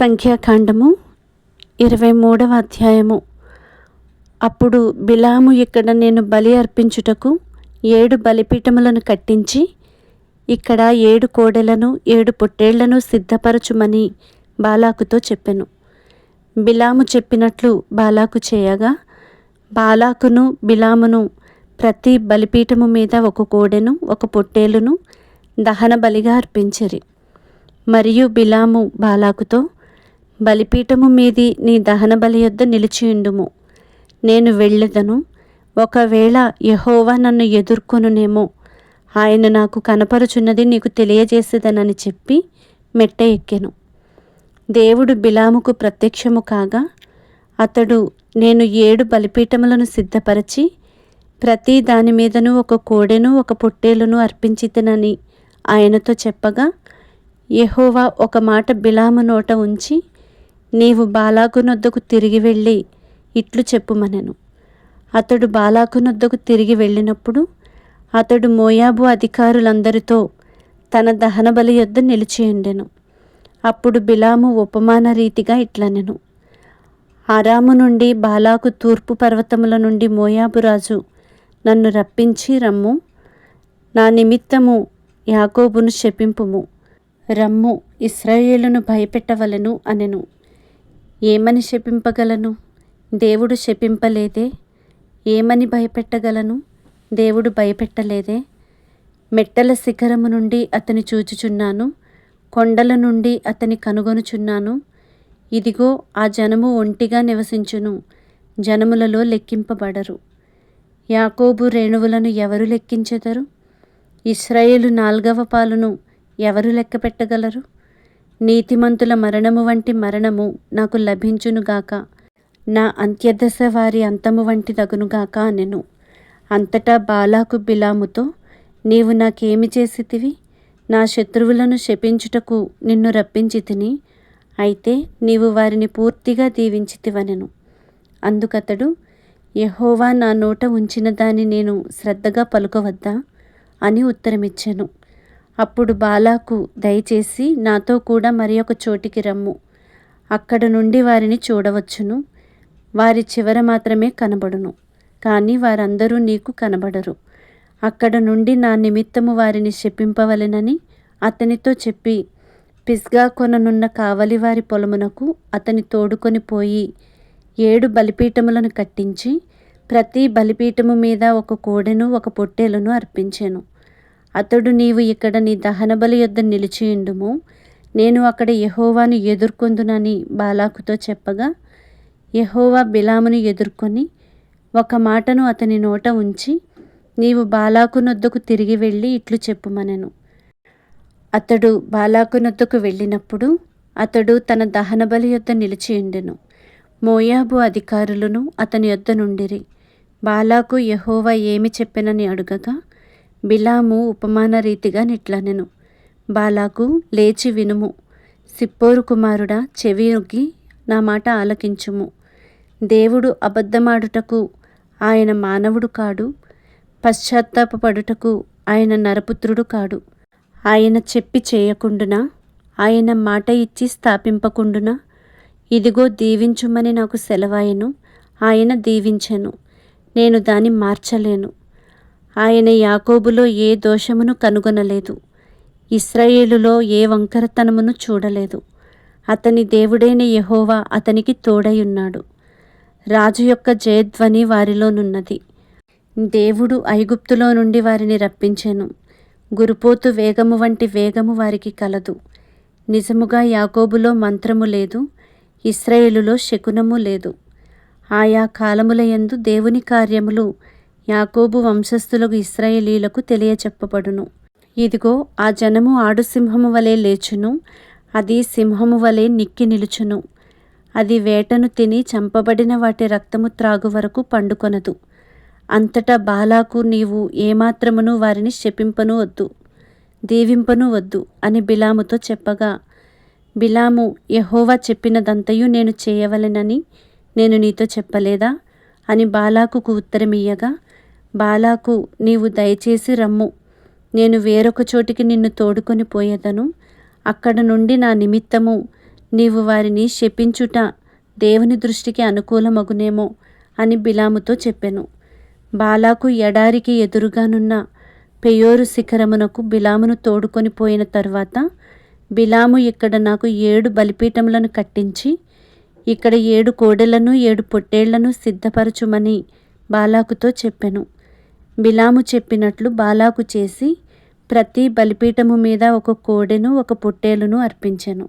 సంఖ్యాకాండము ఇరవై మూడవ అధ్యాయము. అప్పుడు బిలాము ఇక్కడ నేను బలి అర్పించుటకు ఏడు బలిపీఠములను కట్టించి ఇక్కడ ఏడు కోడెలను ఏడు పొట్టేళ్ళను సిద్ధపరచుమని బాలాకుతో చెప్పెను. బిలాము చెప్పినట్లు బాలాకు చేయగా బాలాకును బిలామును ప్రతి బలిపీఠము మీద ఒక కోడెను ఒక పొట్టేలును దహన బలిగా అర్పించరి. మరియు బిలాము బాలాకుతో బలిపీఠము మీది నీ దహన బలి యొద్ద నిలిచియుండుము నేను వెళ్ళదను. ఒకవేళ యహోవా నన్ను ఎదుర్కొనునేమో ఆయన నాకు కనపరుచున్నది నీకు తెలియజేసేదనని చెప్పి మెట్ట ఎక్కెను. దేవుడు బిలాముకు ప్రత్యక్షము కాగా అతడు నేను ఏడు బలిపీఠములను సిద్ధపరచి ప్రతి దాని మీదను ఒక కోడెను ఒక పొట్టేలును అర్పించితనని ఆయనతో చెప్పగా యహోవా ఒక మాట బిలాము నోట ఉంచి నీవు బాలాకునొద్దకు తిరిగి వెళ్ళి ఇట్లు చెప్పుమనెను. అతడు బాలాకునొద్దకు తిరిగి వెళ్ళినప్పుడు అతడు మోయాబు అధికారులందరితో తన దహనబలి యొద్ద నిలిచియుండెను అప్పుడు బిలాము ఉపమాన రీతిగా ఇట్లనెను. ఆరాము నుండి బాలాకు తూర్పు పర్వతముల నుండి మోయాబు రాజు నన్ను రప్పించి రమ్ము. నా నిమిత్తము యాకోబును శపింపుము. రమ్ము ఇస్రాయేలును భయపెట్టవలను అనెను. ఏమని శపింపగలను? దేవుడు శపింపలేదే. ఏమని భయపెట్టగలను? దేవుడు భయపెట్టలేదే. మెట్టల శిఖరము నుండి అతని చూచుచున్నాను. కొండల నుండి అతని కనుగొనుచున్నాను. ఇదిగో ఆ జనము ఒంటిగా నివసించును. జనములలో లెక్కింపబడరు. యాకోబు రేణువులను ఎవరు లెక్కించెదరు? ఇస్రాయేలు నాల్గవ పాలును ఎవరు లెక్క పెట్టగలరు నీతిమంతుల మరణము వంటి మరణము నాకు లభించునుగాక నా అంత్యదశ వారి అంతము వంటి తగునుగాక అనెను. అంతటా బాలాకు బిలాముతో నీవు నాకేమి చేసితివి? నా శత్రువులను శపించుటకు నిన్ను రప్పించి తిని అయితే నీవు వారిని పూర్తిగా దీవించితివనెను. అందుకతడు యహోవా నా నోట ఉంచిన దాన్ని నేను శ్రద్ధగా పలుకవద్దా? అని ఉత్తరమిచ్చాను. అప్పుడు బాలాకు దయచేసి నాతో కూడా మరి ఒక చోటికి రమ్ము. అక్కడ నుండి వారిని చూడవచ్చును. వారి చివర మాత్రమే కనబడును. కానీ వారందరూ నీకు కనబడరు. అక్కడ నుండి నా నిమిత్తము వారిని శపింపవలెనని అతనితో చెప్పి పిస్గా కొననున్న కావలి వారి పొలమునకు అతని తోడుకొని పోయి ఏడు బలిపీఠములను కట్టించి ప్రతి బలిపీఠము మీద ఒక కోడెను ఒక పొట్టేలను అర్పించాను. అతడు నీవు ఇక్కడ నీ దహనబలి యొద్ద నిలిచియుండుము నేను అక్కడ యహోవాను ఎదుర్కొందునని బాలాకుతో చెప్పగా యహోవా బిలామును ఎదుర్కొని ఒక మాటను అతని నోట ఉంచి నీవు బాలాకునొద్దకు తిరిగి వెళ్ళి ఇట్లు చెప్పుమనెను. అతడు బాలాకునొద్దకు వెళ్ళినప్పుడు అతడు తన దహనబలి యొద్ద నిలిచియుండెను మోయాబు అధికారులను అతని యొద్ద నుండిరి. బాలాకు యహోవా ఏమి చెప్పెనని అడుగగా బిలాము ఉపమాన రీతిగా నిట్లనెను. బాలాకు లేచి వినుము. సిప్పోరు కుమారుడా చెవియొగ్గి నా మాట ఆలకించుము. దేవుడు అబద్ధమాడుటకు ఆయన మానవుడు కాడు. పశ్చాత్తాపడుటకు ఆయన నరపుత్రుడు కాడు. ఆయన చెప్పి చేయకుండునా? ఆయన మాట ఇచ్చి స్థాపింపకుండునా? ఇదిగో దీవించుమని నాకు సెలవాయను. ఆయన దీవించెను. నేను దాన్ని మార్చలేను. ఆయన యాకోబులో ఏ దోషమును కనుగొనలేదు. ఇస్రాయేలులో ఏ వంకరతనమును చూడలేదు. అతని దేవుడైన యహోవా అతనికి తోడయున్నాడు. రాజు యొక్క జయధ్వని వారిలోనున్నది. దేవుడు ఐగుప్తులో నుండి వారిని రప్పించెను. గురుపోతు వేగము వంటి వేగము వారికి కలదు. నిజముగా యాకోబులో మంత్రము లేదు ఇస్రాయేలులో శకునము లేదు. ఆయా కాలముల యందు దేవుని కార్యములు యాకోబు వంశస్థులకు ఇస్రాయేలీలకు తెలియచెప్పబడును. ఇదిగో ఆ జనము ఆడు సింహము వలె లేచును అది సింహము వలె నిక్కి నిలుచును. అది వేటను తిని చంపబడిన వాటి రక్తము త్రాగు వరకు పండుకొనదు. అంతటా బాలాకు నీవు ఏమాత్రమును వారిని శపింపను వద్దు దీవింపను వద్దు అని బిలాముతో చెప్పగా బిలాము యహోవా చెప్పినదంతయు నేను చేయవలెనని నేను నీతో చెప్పలేదా? అని బాలాకుకు ఉత్తరమియ్యగా బాలాకు నీవు దయచేసి రమ్ము. నేను వేరొక చోటికి నిన్ను తోడుకొని పోయేదను. అక్కడ నుండి నా నిమిత్తము. నీవు వారిని శపించుట దేవుని దృష్టికి అనుకూలమగునేమో అని బిలాముతో చెప్పెను. బాలాకు ఎడారికి ఎదురుగానున్న పెయోరు శిఖరమునకు బిలామును తోడుకొని పోయిన తరువాత బిలాము ఇక్కడ నాకు ఏడు బలిపీఠములను కట్టించి ఇక్కడ ఏడు కోడెలను ఏడు పొట్టేళ్ళను సిద్ధపరచుమని బాలాకుతో చెప్పెను. బిలాము చెప్పినట్లు బాలాకు చేసి ప్రతి బలిపీఠము మీద ఒక కోడెను ఒక పొట్టేలును అర్పించెను.